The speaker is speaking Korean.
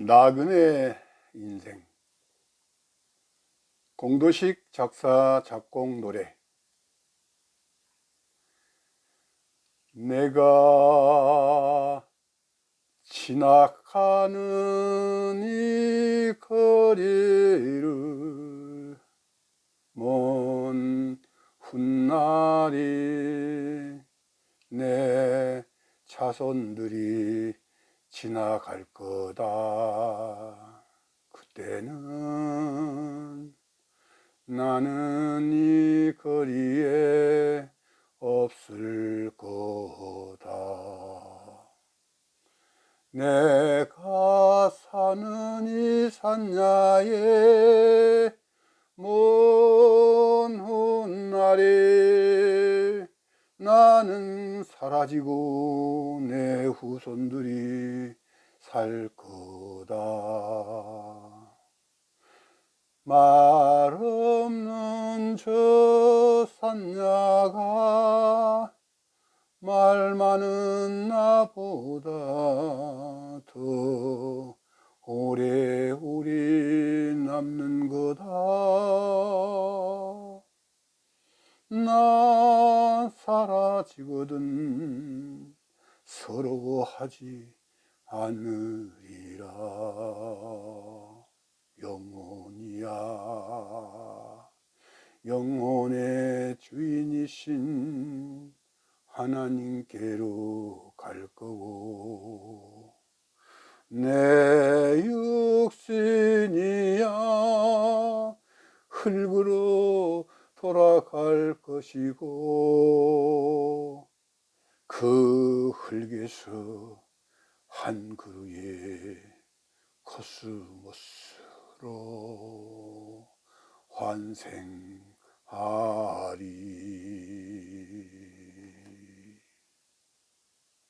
나그네 인생. 공도식 작사 작곡 노래. 내가 지나가는 이 거리를 먼 훗날이 내 자손들이 지나갈 거다. 그때는 나는 이 거리에 없을 거다. 내가 사는 이 산야에 나는 사라지고 내 후손들이 살 거다. 말 없는 저 산야가 말 많은 나보다 더 오래오래 남는 거다. 나 사라지거든. 서러워하지 않으리라. 영혼이야. 영혼의 주인이신 하나님께로 갈 거고 내 육신이야. 흙으로 돌아갈 것이고 그 흙에서 한 그루의 코스모스로 환생하리